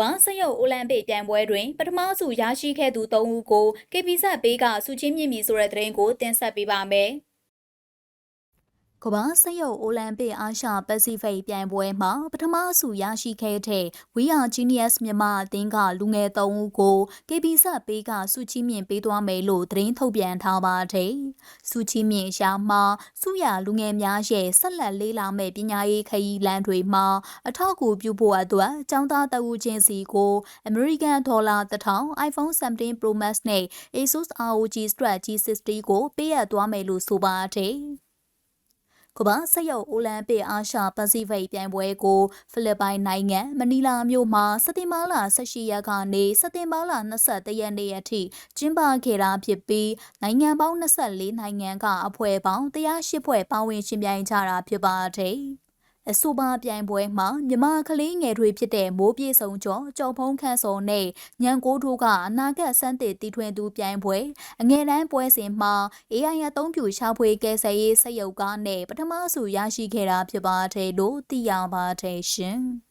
ဘာစက်ရုပ်အိုလံပစ်ပြိုင်ပွဲတွင်ပထမဆုရရှိခဲ့သူ၃ဦးကို KP ဆက်ဘေးကဆုချင်းမြင့်မီဆိုတဲ့သတင်းကိုတင်ဆက်ပေးပါမယ်။ကမ္ဘာစက်ရုပ်အိုလံပစ်အာရှပစိဖိတ်ပြိုင်ပွဲမှာပထမဆုရရှိခဲ့တဲ့ We Are Genius မြန်မာအသင်းကလူငယ်၃ဦးကို KB ဆက်ပေးကဆုချီးမြှင့်ပေးသွားမယ်လို့သတင်းထုတ်ပြန်ထားပါတယ်။ ဆုချီးမြှင့်ရာမှာဆုရလူငယ်များရဲ့ဆက်လက်လေးလာမဲ့ပညာရေးခရီးလမ်းတွေမှာအထောက်အကူပြုဖို့အတွက်ចောင်းသားတအူချင်းစီကို American Dollar 1000 iPhone 17 Pro Max နဲ့ Asus ROG Strap G60 ကိုပေးအပ်သွားမယ်လို့ဆိုပါတယ်။ ကမ္ဘာစက်ရုပ်အိုလံပစ်အာရှပစိဖိတ်ပြိုင်ပွဲကိုဖိလစ်ပိုင်နိုင်ငံမနီလာမြို့မှာစက်တင်ဘာလ18ရက်ကနေစက်တင်ဘာလ21ရက်နေ့အထိကျင်းပခဲ့တာဖြစ်ပြီးနိုင်ငံပေါင်း24နိုင်ငံကအဖွဲ့ပေါင်း108ဖွဲ့ပါဝင်ရှင်ပြိုင်ကြတာဖြစ်ပါတယ်။ အဆိုပါပြိုင်ပွဲမှာမြမကလေးငယ်တွေဖြစ်တဲ့မိုးပြေဆုံကျော်ကြော်ဖုံးခန့်စော်နဲ့ညံကိုတို့ကအနာဂတ်စမ်းသစ်တီထွင်သူပြိုင်ပွဲအငယ်တန်းပွဲစဉ်မှာ AI အသုံးပြုရှာဖွေကယ်ဆယ်ရေးစက်ရုပ်ကားနဲ့ပထမဆုရရှိခဲ့တာဖြစ်ပါတယ်လို့သိရပါတယ်ရှင်။